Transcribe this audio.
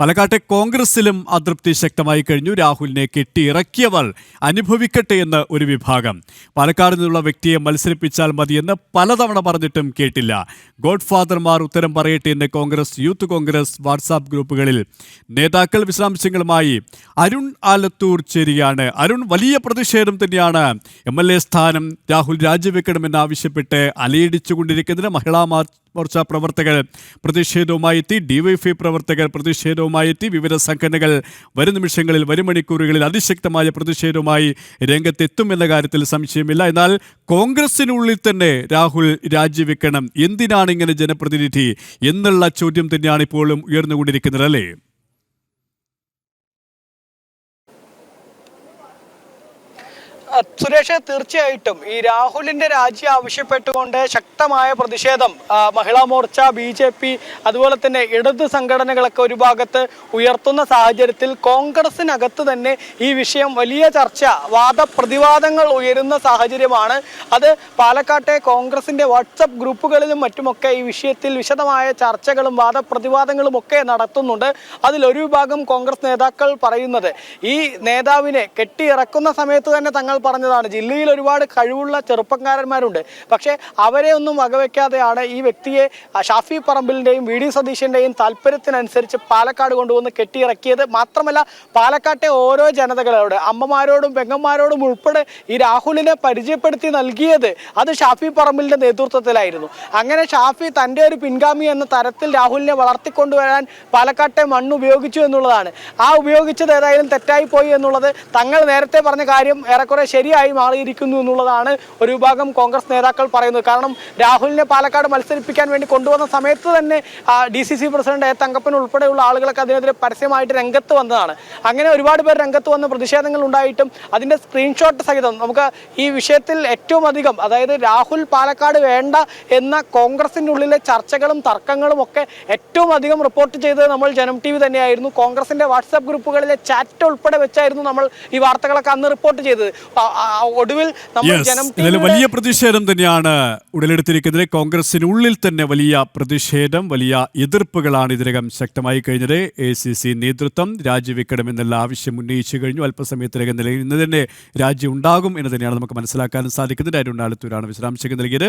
പാലക്കാട്ടെ കോൺഗ്രസിലും അതൃപ്തി ശക്തമായി കഴിഞ്ഞു. രാഹുലിനെ കെട്ടിയിറക്കിയവർ അനുഭവിക്കട്ടെ എന്ന് ഒരു വിഭാഗം. പാലക്കാട് നിന്നുള്ള വ്യക്തിയെ മത്സരിപ്പിച്ചാൽ മതിയെന്ന് പലതവണ പറഞ്ഞിട്ടും കേട്ടില്ല. ഗോഡ്ഫാദർമാർ ഉത്തരം പറയട്ടെ എന്ന് കോൺഗ്രസ് യൂത്ത് കോൺഗ്രസ് വാട്സാപ്പ് ഗ്രൂപ്പുകളിൽ നേതാക്കൾ വിശദാംശങ്ങളുമായി അരുൺ ആലത്തൂർ ചേരുകയാണ് അരുൺ വലിയ പ്രതിഷേധം തന്നെയാണ്. എം എൽ എ സ്ഥാനം രാഹുൽ രാജിവെക്കണമെന്നാവശ്യപ്പെട്ട് അലയിടിച്ചുകൊണ്ടിരിക്കുന്നതിന് മഹിളാ മാർച്ച് മോർച്ച പ്രവർത്തകർ പ്രതിഷേധവുമായി എത്തി. ഡിവൈഎഫ്ഐ പ്രവർത്തകർ പ്രതിഷേധവുമായി എത്തി. വിവിധ സംഘടനകൾ വരും നിമിഷങ്ങളിൽ വരും മണിക്കൂറുകളിൽ അതിശക്തമായ പ്രതിഷേധവുമായി രംഗത്തെത്തും എന്ന കാര്യത്തിൽ സംശയമില്ല. എന്നാൽ കോൺഗ്രസിനുള്ളിൽ തന്നെ രാഹുൽ രാജിവെക്കണം. എന്തിനാണ് ഇങ്ങനെ ജനപ്രതിനിധി? എന്നുള്ള ചോദ്യം തന്നെയാണ് ഇപ്പോഴും ഉയർന്നുകൊണ്ടിരിക്കുന്നത് അല്ലേ? സുരേഷ് തീർച്ചയായിട്ടും. ഈ രാഹുലിന്റെ രാജി ആവശ്യപ്പെട്ടുകൊണ്ട് ശക്തമായ പ്രതിഷേധം Mahila Morcha B J P അതുപോലെ തന്നെ ഇടത് സംഘടനകളൊക്കെ ഒരു ഭാഗത്ത് ഉയർത്തുന്ന സാഹചര്യത്തിൽ കോൺഗ്രസിനകത്ത് തന്നെ ഈ വിഷയം വലിയ ചർച്ച വാദപ്രതിവാദങ്ങൾ ഉയരുന്ന സാഹചര്യമാണ്. അത് പാലക്കാട്ടെ കോൺഗ്രസിന്റെ വാട്സപ്പ് ഗ്രൂപ്പുകളിലും മറ്റുമൊക്കെ ഈ വിഷയത്തിൽ വിശദമായ ചർച്ചകളും വാദപ്രതിവാദങ്ങളും ഒക്കെ നടത്തുന്നുണ്ട്. അതിലൊരു വിഭാഗം കോൺഗ്രസ് നേതാക്കൾ പറയുന്നത് ഈ നേതാവിനെ കെട്ടിയിറക്കുന്ന സമയത്ത് തന്നെ തങ്ങൾ പറഞ്ഞതാണ്. ജില്ലയിൽ ഒരുപാട് കഴിവുള്ള ചെറുപ്പക്കാരന്മാരുണ്ട്. പക്ഷേ അവരെ ഒന്നും വകവെക്കാതെയാണ് ഈ വ്യക്തിയെ ഷാഫി പറമ്പിലിന്റെയും വി. ഡി. സതീശന്റെയും താല്പര്യത്തിനനുസരിച്ച് പാലക്കാട് കൊണ്ടുവന്ന് കെട്ടിയിറക്കിയത് മാത്രമല്ല പാലക്കാട്ടെ ഓരോ ജനതകളോട് അമ്മമാരോടും പെങ്ങന്മാരോടും ഉൾപ്പെടെ ഈ രാഹുലിനെ പരിചയപ്പെടുത്തി നൽകിയത് അത് ഷാഫി പറമ്പിലിന്റെ നേതൃത്വത്തിലായിരുന്നു. അങ്ങനെ ഷാഫി തന്റെ ഒരു പിൻഗാമി എന്ന തരത്തിൽ രാഹുലിനെ വളർത്തിക്കൊണ്ടുവരാൻ പാലക്കാട്ടെ മണ്ണ് ഉപയോഗിച്ചു എന്നുള്ളതാണ്. ആ ഉപയോഗിച്ചത് ഏതായാലും തെറ്റായി പോയി എന്നുള്ളത് തങ്ങൾ നേരത്തെ പറഞ്ഞ കാര്യം ഏറെക്കുറെ ശരിയായി മാറിയിരിക്കുന്നു എന്നുള്ളതാണ് ഒരു വിഭാഗം കോൺഗ്രസ് നേതാക്കൾ പറയുന്നത്. കാരണം രാഹുലിനെ പാലക്കാട് മത്സരിപ്പിക്കാൻ വേണ്ടി കൊണ്ടുവന്ന സമയത്ത് തന്നെ D C C president A. Thankappan ഉൾപ്പെടെയുള്ള ആളുകളൊക്കെ അതിനെതിരെ പരസ്യമായിട്ട് രംഗത്ത് വന്നതാണ്. അങ്ങനെ ഒരുപാട് പേർ രംഗത്ത് വന്ന പ്രതിഷേധങ്ങൾ ഉണ്ടായിട്ടും അതിന്റെ സ്ക്രീൻഷോട്ട് സഹിതം നമുക്ക് ഈ വിഷയത്തിൽ ഏറ്റവും അധികം അതായത് രാഹുൽ പാലക്കാട് വേണ്ട എന്ന കോൺഗ്രസിന്റെ ഉള്ളിലെ ചർച്ചകളും തർക്കങ്ങളും ഒക്കെ ഏറ്റവും അധികം റിപ്പോർട്ട് ചെയ്തത് നമ്മൾ ജനം ടി വി തന്നെയായിരുന്നു. കോൺഗ്രസിന്റെ വാട്സാപ്പ് ഗ്രൂപ്പുകളിലെ ചാറ്റ് ഉൾപ്പെടെ വെച്ചായിരുന്നു നമ്മൾ ഈ വാർത്തകളൊക്കെ അന്ന് റിപ്പോർട്ട് ചെയ്തത്. ഒടുവിൽ നമ്മൾ വലിയ പ്രതിഷേധം തന്നെയാണ് ഉടലെടുത്തിരിക്കുന്നത്. കോൺഗ്രസിനുള്ളിൽ തന്നെ വലിയ പ്രതിഷേധം വലിയ എതിർപ്പുകളാണ് ഇതിനകം ശക്തമായി കഴിഞ്ഞത്. എ സി സി നേതൃത്വം രാജിവെക്കണമെന്നുള്ള ആവശ്യം ഉന്നയിച്ചു കഴിഞ്ഞു. അല്പസമയത്തിനകം നിലയിൽ ഇന്ന് തന്നെ രാജ്യം ഉണ്ടാകും എന്ന് തന്നെയാണ് നമുക്ക് മനസ്സിലാക്കാനും സാധിക്കുന്നത്. അരുണാലത്തൂരാണ് വിശദാംശങ്ങൾ നൽകിയത്.